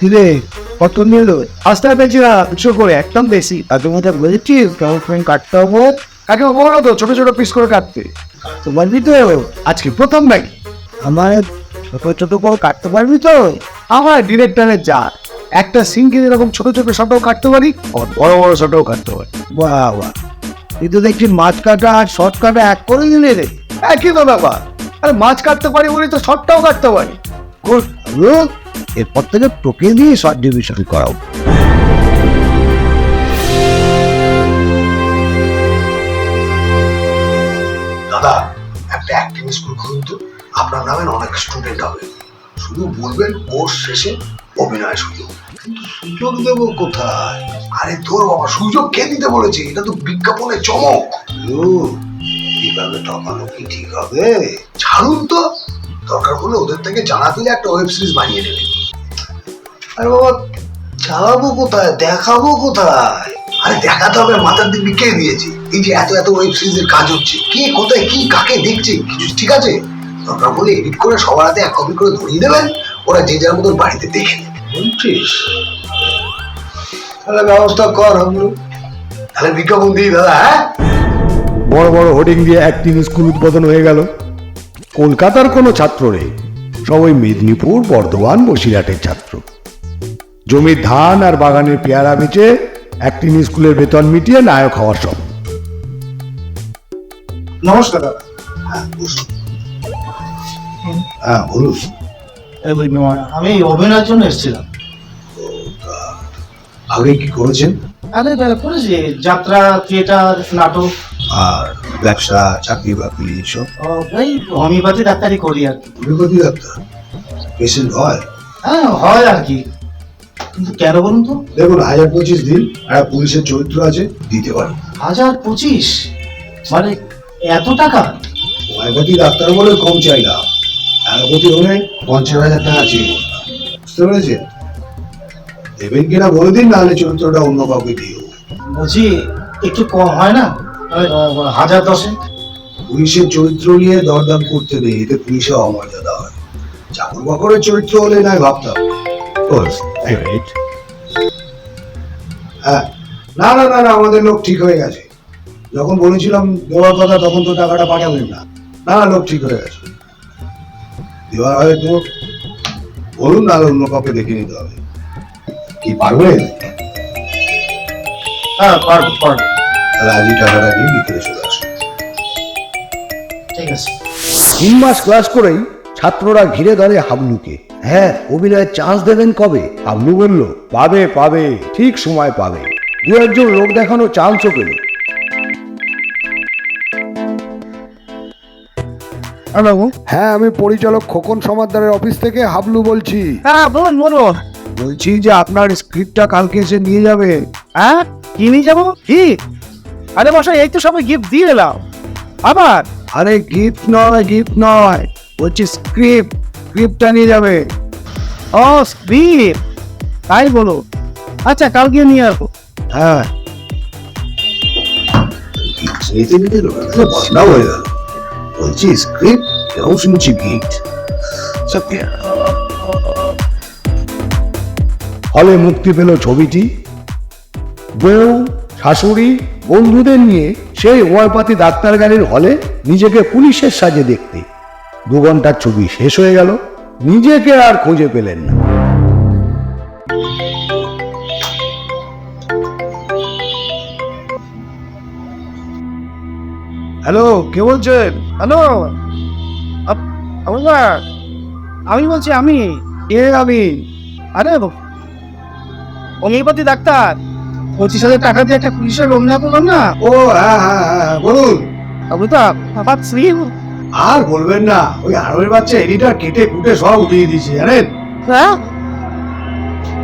কিরে কত নিল? আস্তে পেয়েছি না দুশো করে একদম বেশি। আর তোমাদের বলেছিস গার্লফ্রেন্ড কাটতে হবে? বলো তো ছোট ছোট পিস করে কাটতে। তোমার তো? আজকে প্রথম ভাই আমার ছোট ছোট করে কাটতে পারবি তো? আমার ডিরেক্টরের যা। একটা সিনকে যেরকম ছোট ছোট শটও কাটতে পারি আর বড় বড় শটও কাটতে পারি। বাহ বাহ। তুই তো দেখছি মাছ কাটা আর শর্ট কাটা এক করে দিলে রে। একই তো ব্যাপার। আরে মাছ কাটতে পারি বলি তো শর্টটাও কাটতে পারি। গুড এরপর থেকে তোকে দিয়ে শর্ট ডিভিশন করাও। দাদা, একটা অ্যাক্টিং স্কুল খুলুন তো। আপনার নামে অনেক স্টুডেন্ট হবে। শুধু বলবেন কোর্স শেষে অভিনয় সুযোগ কিন্তু সুযোগ দেবো কোথায়? আরে তোর বাবা, সুযোগ কে দিতে বলেছে? এটা তো বিজ্ঞাপনের চমক। এভাবে টপানো কি ঠিক হবে? ছাড়ুন তো। দরকার হলে ওদের থেকে জানা দিলে একটা ওয়েব সিরিজ বানিয়ে নেবে আরে বাবা, চালাবো কোথায়? দেখাবো কোথায়? আরে দেখাতে হবে মাথার দিক কে দিয়েছে। এই যে এত এত ওয়েব সিরিজের কাজ হচ্ছে। কে কোথায়, কি, কাকে দেখছে? কিছু ঠিক আছে? দরকার হলে এডিট করে সবার হাতে এক কপি করে ধরিয়ে দেবেন। ওরা যে যার মতন বাড়িতে দেখে বলছিস? তাহলে ব্যবস্থা কর হামলু তাহলে বিজ্ঞাপন দিই দাদা হ্যাঁ? বড় বড় হোর্ডিং দিয়ে অ্যাক্টিং স্কুল উদ্বোধন হয়ে গেল। কলকাতার কোনো ছাত্র নেই। সবাই মেদিনীপুর, বর্ধমান, বসিরহাটের ছাত্র। জমির ধান আর বাগানের পেয়ারা বেচে অ্যাক্টিং স্কুলের বেতন মিটিয়ে নায়ক হওয়ার সব। নমস্কার দাদা। হ্যাঁ হ্যাঁ বলুন। আমি অভিনয়ের জন্য এসেছিলাম। আগে কি করেছেন? আরে দাদা করেছি যাত্রা থিয়েটার নাটক। আর ব্যবসা চাকরি বাকরি এসব ও, এই হোমিওপ্যাথি ডাক্তারি করি আর কি। Homeopathy doctor? পেশেন্ট হয়? হ্যাঁ হয় আর কি। কিন্তু কেন বলুন তো? দেখুন হাজার পঁচিশ দিন একটা পুলিশের চরিত্র আছে দিতে হাজার পঁচিশ? মানে এত টাকা? হোমিওপ্যাথি ডাক্তার বলে কম চাই না। অ্যালোপ্যাথি হলে পঞ্চাশ হাজার টাকা চেয়ে বুঝতে পেরেছেন? দেবেন কিনা বলে দিন নাহলে চরিত্রটা অন্য কাউকে দিও বলছি একটু কম হয় না? হাজার দশে পুলিশের চরিত্র নিয়ে দরদাম করতে নেই এতে পুলিশে অমর্যাদা হয়। চাকর বাকরের চরিত্র হলে নয় ভাবতাম। হ্যাঁ। না না না না আমাদের লোক ঠিক হয়ে গেছে। যখন বলেছিলাম দেওয়ার কথা তখন তো টাকাটা পাঠাবেন না। না না লোক ঠিক হয়ে গেছে। দেওয়ার হয়তো বলুন না অন্য কাউকে দেখে নিতে হবে। কি পারবেন হ্যাঁ পারব পারব। তাহলে আজই টাকাটা নিয়ে বিকেলে চলে আসুন। ঠিক আছে। তিন মাস ক্লাস করেই ছাত্ররা ঘিরে ধরে হাবলুকে। হ্যাঁ অভিনয়ের চান্স দেবেন কবে? হাবলু বলল পাবে পাবে ঠিক সময় পাবে। দু একজন লোক দেখানো চান্সও পেল। হ্যালো হ্যাঁ আমি পরিচালক খোকন সমাদ্দারের অফিস থেকে হাবলু বলছি। হ্যাঁ বলুন বলুন। বলছি যে আপনার স্ক্রিপ্টটা কালকে এসে নিয়ে যাবে। হ্যাঁ কি নিয়ে যাব? কি? আরে মশাই এই তো সবাই গিফট দিয়ে এলাম। আবার? আরে গিফট নয় গিফট নয়। বলছি স্ক্রিপ্ট স্ক্রিপ্টটা নিয়ে যাবে। ও স্ক্রিপ্ট তাই বলো। আচ্ছা কালকে নিয়ে আসব। হ্যাঁ। বলছি স্ক্রিপ্ট হলে মুক্তি পেল ছবিটি। বউ, শাশুড়ি, বন্ধুদের নিয়ে সেই ওয়ারপাতি ডাক্তার গাড়ির হলে নিজেকে পুলিশের সাজে দেখতে। দু ঘণ্টার ছবি শেষ হয়ে গেল। নিজেকে আর খুঁজে পেলেন না। হ্যালো কে বলছেন? হ্যালো আমি বলছি আমি কে আমি? আরে হোমিওপ্যাথি ডাক্তার। পঁচিশ হাজার টাকা দিয়ে একটা পুলিশের না করলাম না? ও হ্যাঁ হ্যাঁ হ্যাঁ বলুন। অমিতাভ আমার স্ত্রী আর বলবেন না ওই আরবের বাচ্চা এডিটার কেটে কুটে সব উঠিয়ে দিয়েছে জানেন? হ্যাঁ?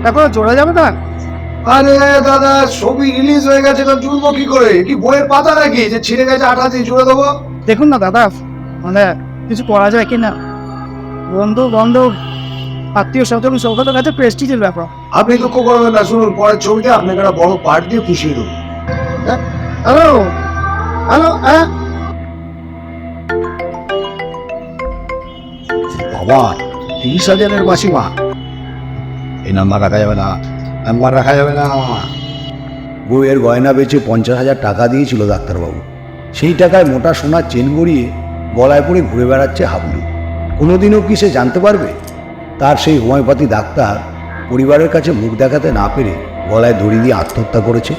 তারপর জোড়া যাবে না আরে দাদা ছবি রিলিজ হয়ে গেছে তো জুড়বো কি করে? কি বইয়ের পাতা নাকি? যে ছিঁড়ে গেছে আঠা দিয়ে জুড়ে দেবো? দেখুন না দাদা মানে কিছু করা যায় কি না বন্ধু বান্ধব আত্মীয় স্বজন সৌগতের কাছে প্রেস্টিজের ব্যাপার। আপনি দুঃখ করবেন না শুনুন পরের ছবিতে আপনাকে একটা বড় পার্ট দিয়ে পুষিয়ে দেবো। হ্যালো হ্যালো হ্যাঁ? বাবা, তিরিশ হাজারের মাসিমা। এই নাম্বার রাখা যাবে না নাম্বার রাখা যাবে না। বউয়ের গয়না বেচে পঞ্চাশ হাজার টাকা দিয়েছিল ডাক্তারবাবু। সেই টাকায় মোটা সোনার চেন গড়িয়ে গলায় পড়ে ঘুরে বেড়াচ্ছে হাবলু। কোনোদিনও কি সে জানতে পারবে? তার সেই হোমিওপ্যাথি ডাক্তার পরিবারের কাছে মুখ দেখাতে না পেরে গলায় দড়ি দিয়ে আত্মহত্যা করেছে।